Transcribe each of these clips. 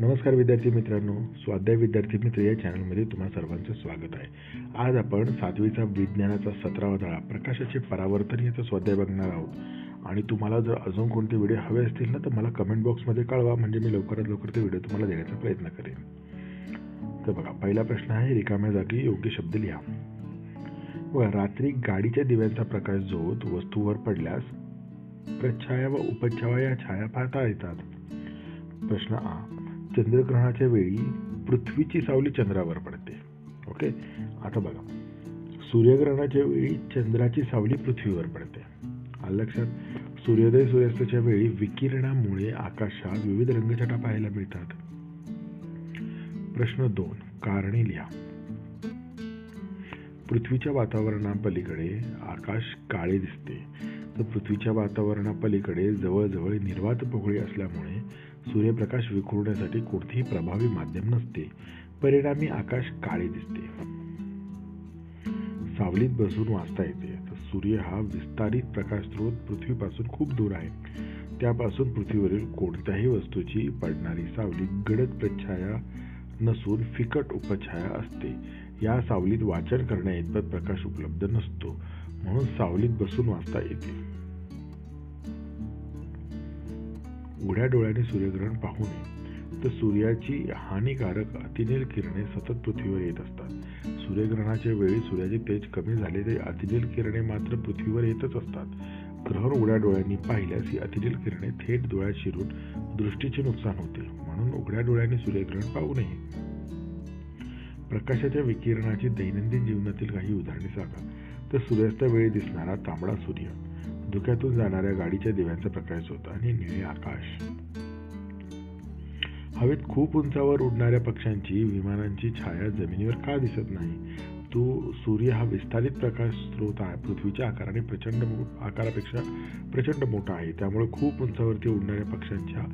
नमस्कार विद्यार्थी मित्रांनो. स्वाध्याय विद्यार्थी मित्र या चॅनलमध्ये तुम्हा सर्वांचं स्वागत आहे. आज आपण सातवीचा विज्ञानाचा सतरावा धडा प्रकाशाचे परावर्तन याचा स्वाध्याय बघणार आहोत. आणि तुम्हाला जर अजून कोणते व्हिडिओ हवे असतील ना तर मला कमेंट बॉक्समध्ये कळवा म्हणजे मी लवकरात लवकर ते व्हिडिओ तुम्हाला देण्याचा प्रयत्न करेन. तर बघा पहिला प्रश्न आहे रिकाम्या जागी योग्य शब्द लिहा. व रात्री गाडीच्या दिव्यांचा प्रकाश जोत वस्तूवर पडल्यास प्रच्छाया व उपच्छाया या छाया पाहता येतात. प्रश्न आ चंद्रग्रहणाच्या वेळी पृथ्वीची सावली चंद्रावर पडते. ओके? आता बघा. सूर्यग्रहणाच्या वेळी चंद्राची सावली पृथ्वीवर पडते. आलं लक्षात? सूर्योदय सूर्यास्ताच्या वेळी विकिरणामुळे आकाशात विविध रंगछटा पाहायला मिळतात. प्रश्न दोन. कारणे लिहा. पृथ्वीच्या वातावरणापलीकडे आकाश काळे दिसते. तर पृथ्वीच्या वातावरणापलीकडे जवळजवळ निर्वात पोकळी असल्यामुळे सूर्यप्रकाश विखुरण्यासाठी कोणतेही प्रभावी माध्यम नसते. परिणामी आकाश काळे दिसते. सावलीत बसून वाचता येते. तर सूर्य हा विस्तारित प्रकाश स्रोत पृथ्वीपासून खूप दूर आहे. त्यापासून पृथ्वीवरील कोणत्याही वस्तूची पडणारी सावली गडद प्रच्छाया नसून फिकट उपछाया असते. या सावलीत वाचन करण्याइतपत प्रकाश उपलब्ध नसतो. म्हणून सावलीत बसून वाचता येते. उघड्या डोळ्याने सूर्यग्रहण पाहू नये तर सूर्याची हानिकारक अतिनील किरणे सतत पृथ्वीवर येत असतात. सूर्यग्रहणाच्या वेळी सूर्याचे तेज कमी झाले तरी अतिनील किरणे मात्र पृथ्वीवर येतच असतात. ग्रहण उघड्या डोळ्यांनी पाहिल्यास ही अतिनील किरणे थेट डोळ्यात शिरून दृष्टीचे नुकसान होते. म्हणून उघड्या डोळ्याने सूर्यग्रहण पाहू नये. प्रकाशाच्या विकिरणाची दैनंदिन जीवनातील काही उदाहरणे सांगा. तर सूर्यास्त वेळी दिसणारा तांबडा सूर्य धुक्यातून जाणाऱ्या गाडीच्या दिव्यांचा प्रकाश होता आणि निळे आकाश. हवेत खूप उंचावर उडणाऱ्या पक्ष्यांची विमानांची छाया जमिनीवर का दिसत नाही? तो सूर्य हा विस्तारित प्रकाश स्रोत आहे. पृथ्वीच्या आकाराने प्रचंड आकारापेक्षा प्रचंड मोठा आहे. त्यामुळे खूप उंचावरती उडणाऱ्या पक्ष्यांच्या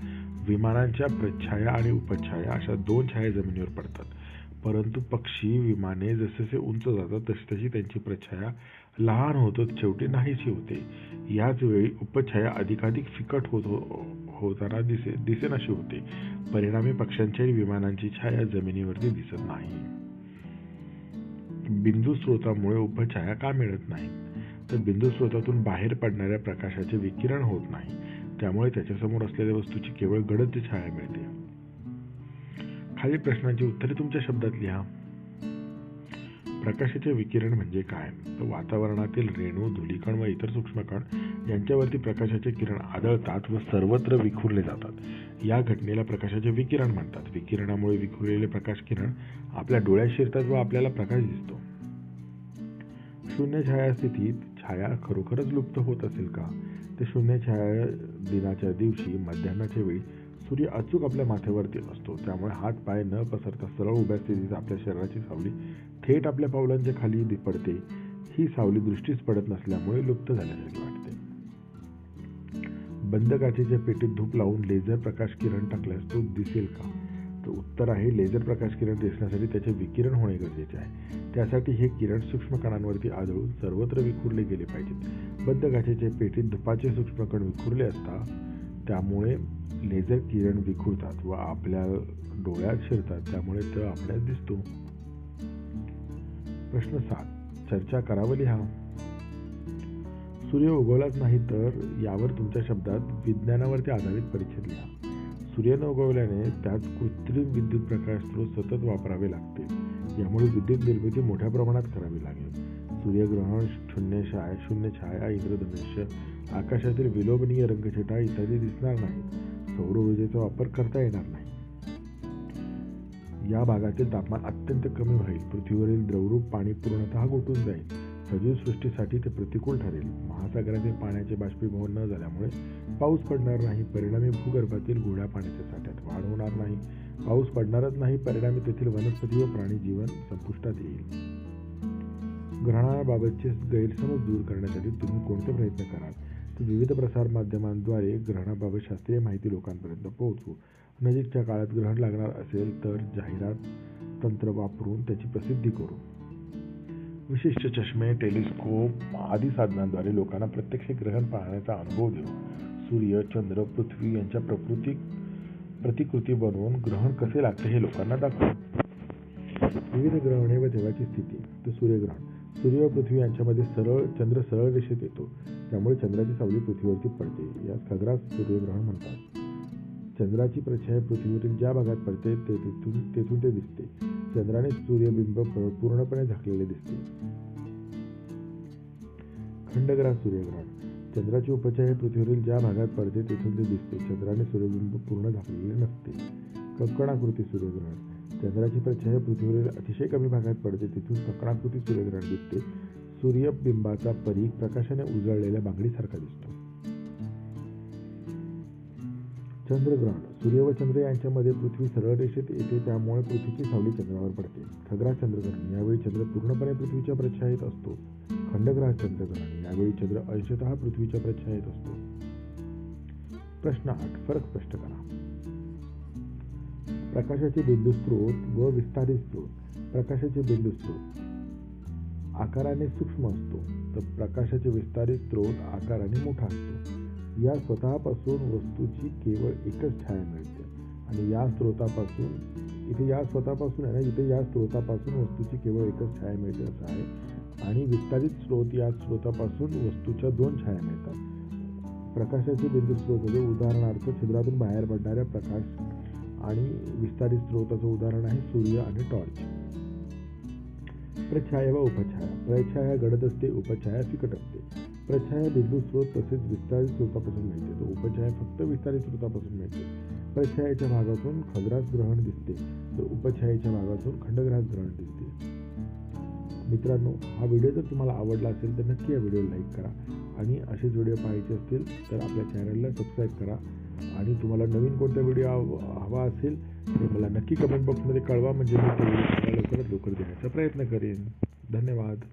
विमानांच्या प्रच्छाया आणि उपछाया अशा दोन छाया जमिनीवर पडतात. परंतु पक्षी विमाने जसजसे उंच जातात तशी तशी त्यांची प्रच्छाया लहान होतो शेवटी नाहीशी होते. याच वेळी उपछाया अधिकाधिक फिकट होत हो, होताना दिसे दिसेनाशी होते. परिणामी पक्ष्यांच्या विमानांची छाया जमिनीवरती दिसत नाही. बिंदू स्रोतामुळे उपछाया का मिळत नाही तर बिंदू स्रोतातून बाहेर पडणाऱ्या प्रकाशाचे विकिरण होत नाही. त्यामुळे त्याच्यासमोर असलेल्या वस्तूची केवळ गडद छाया मिळते. खालील प्रश्नांची उत्तरे तुमच्या शब्दात लिहा. प्रकाशाचे विकिरण म्हणजे काय? तर वातावरणातील रेणू धुलीकण व इतर सूक्ष्मकण यांच्यावरती प्रकाशाचे किरण आदळतात व सर्वत्र विखुरले जातात. या घटनेला प्रकाशाचे विकिरण म्हणतात. विकिरणामुळे विखुरलेले प्रकाश किरण आपल्या डोळ्यात शिरतात व आपल्याला प्रकाश दिसतो. शून्य छाया स्थितीत छाया खरोखरच लुप्त होत असेल का? ते शून्य छाया दिनाच्या दिवशी मध्यान्नाच्या वेळी सूर्य अचूक आपल्या माथ्यावरती असतो. त्यामुळे हात पाय न पसरता सरळ उभ्या स्थितीत आपल्या शरीराची सावली थेट आपल्या पावलांच्या खाली पडते. ही सावली दृष्टीच पडत नसल्यामुळे लुप्त झाल्यासारखी वाटते. बंद काचेच्या पेटीत धूप लावून लेझर प्रकाश किरण टाकल्यास तो दिसेल का? तर उत्तर आहे लेझर प्रकाश किरण दिसण्यासाठी त्याचे विकिरण होणे गरजेचे आहे. त्यासाठी हे किरण सूक्ष्म कणांवरती आदळून सर्वत्र विखुरले गेले पाहिजेत. बंद काचेच्या पेटीत धुपाचे सूक्ष्मकण विखुरले असता त्यामुळे लेझर किरण विखुरतात व आपल्या डोळ्यात शिरतात. त्यामुळे तो आपल्यात दिसतो. प्रश्न सात. चर्चा करावं लिहा सूर्य उगवलाच नाही तर यावर तुमच्या शब्दात विज्ञानावरती आधारित परिच्छेद लिहा. सूर्य न उगवल्याने त्यात कृत्रिम विद्युत प्रकाश स्रोत सतत वापरावे लागते यामुळे विद्युत निर्मिती मोठ्या प्रमाणात करावी लागेल. सूर्यग्रहण शून्य छाया शून्य छाया इंद्रधनुष्य आकाशातील विलोभनीय रंगछटा इत्यादी दिसणार नाही सौर ऊर्जेचा वापर करता येणार नाही. या भागातील तापमान अत्यंत कमी होईल. पृथ्वीवरील द्रवरूप पाणी पूर्णतः गोठून जाईल. सजीव सृष्टीसाठी ते प्रतिकूल ठरेल. महासागरातील पाण्याचे बाष्पीभवन न झाल्यामुळे पाऊस पडणार नाही. परिणामी भूगर्भातील गोड्या पाण्याच्या साठ्यात वाढ होणार नाही. पाऊस पडणारच नाही. परिणामी तेथील वनस्पती व प्राणी जीवन संपुष्टात येईल. ग्रहणाबाबतचे गैरसमज दूर करण्यासाठी तुम्ही कोणते प्रयत्न कराल? तर विविध प्रसारमाध्यमांद्वारे ग्रहणाबाबत शास्त्रीय माहिती लोकांपर्यंत पोहोचवू नजीकच्या काळात ग्रहण लागणार असेल तर जाहिरात तंत्र वापरून त्याची प्रसिद्धी करू. विशिष्ट चष्मे टेलिस्कोप आदी साधनांद्वारे लोकांना प्रत्यक्ष ग्रहण पाहण्याचा अनुभव देऊ. सूर्य चंद्र पृथ्वी यांच्या प्रकृती प्रतिकृती बनवून ग्रहण कसे लागते हे लोकांना दाखवू. विविध ग्रहणे व देवाची स्थिती. तर सूर्यग्रहण. सूर्य व पृथ्वी यांच्यामध्ये सरळ चंद्र सरळ रेषेत येतो. त्यामुळे चंद्राची सावली पृथ्वीवरती पडते. यास खग्रास सूर्यग्रहण म्हणतात. चंद्राची प्रछाया पृथ्वीवरील ज्या भागात पडते ते तिथून तेथून ते दिसते. चंद्राने सूर्यबिंब प- पूर्णपणे झाकलेले दिसते. खंडग्रास सूर्यग्रहण. चंद्राची उपछाया पृथ्वीवरील ज्या भागात पडते तेथून ते दिसते. चंद्राने सूर्यबिंब पूर्ण झाकलेले नसते. कंकणाकृती सूर्यग्रहण. चंद्राची प्रछाया पृथ्वीवरील अतिशय कमी भागात पडते. तिथून कंकणाकृती सूर्यग्रहण दिसते. सूर्यबिंबाचा परीघ प्रकाशाने उजळलेल्या बांगडीसारखा दिसतो. चंद्रग्रहण. सूर्य व चंद्र यांच्यामध्ये पृथ्वी सरळ रेषेत येते. त्यामुळे पृथ्वीची सावली चंद्रावर पडते. खग्रा चंद्रग्रहण. यावेळी चंद्र पूर्णपणे पृथ्वीच्या प्रच्छायेत असतो. खंडग्रह चंद्रग्रहण. यावेळी चंद्र अंशतः पृथ्वीच्या प्रच्छायेत असतो. प्रश्न आठ. फरक स्पष्ट करा. प्रकाशाचे बिंदू स्रोत व विस्तारित स्रोत प्रकाशाचे बिंदू स्रोत आकाराने सूक्ष्म असतो तर प्रकाशाचे विस्तारित स्रोत आकाराने मोठा असतो. या स्वतःपासून वस्तूची केवळ एकच छाया मिळते. आणि या स्रोतापासून इथे या स्वतःपासून आहे ना इथे या स्रोतापासून वस्तूची केवळ एकच छाया मिळते असं आहे. आणि विस्तारित स्रोत या स्रोतापासून वस्तूच्या दोन छाया मिळतात. प्रकाशाचे बिंदू स्रोत म्हणजे उदाहरणार्थ छिद्रातून बाहेर पडणाऱ्या प्रकाश आणि विस्तारित स्रोताचं उदाहरण आहे सूर्य आणि टॉर्च. प्रछाया व उपछाया. प्रछाया घडत असते उपछाया फिकट असते. प्रछाया बिंदू स्रोत तसेच विस्तारित स्रोतापासून मिळते. तर उपछाया फक्त विस्तारित स्रोतापासून मिळते. प्रछायाच्या भागातून खग्रास ग्रहण दिसते. तर उपछायेच्या भागातून खंडग्रास ग्रहण दिसते. मित्रांनो हा व्हिडिओ जर तुम्हाला आवडला असेल तर नक्की या व्हिडिओला लाईक करा. आणि असेच व्हिडिओ पाहायचे असतील तर आपल्या चॅनलला सबस्क्राईब करा. आणि तुम्हाला नवीन कोणता व्हिडिओ हवा असेल तर मला नक्की कमेंट बॉक्समध्ये कळवा. म्हणजे मी ते लवकरात लवकर देण्याचा प्रयत्न करेन. धन्यवाद.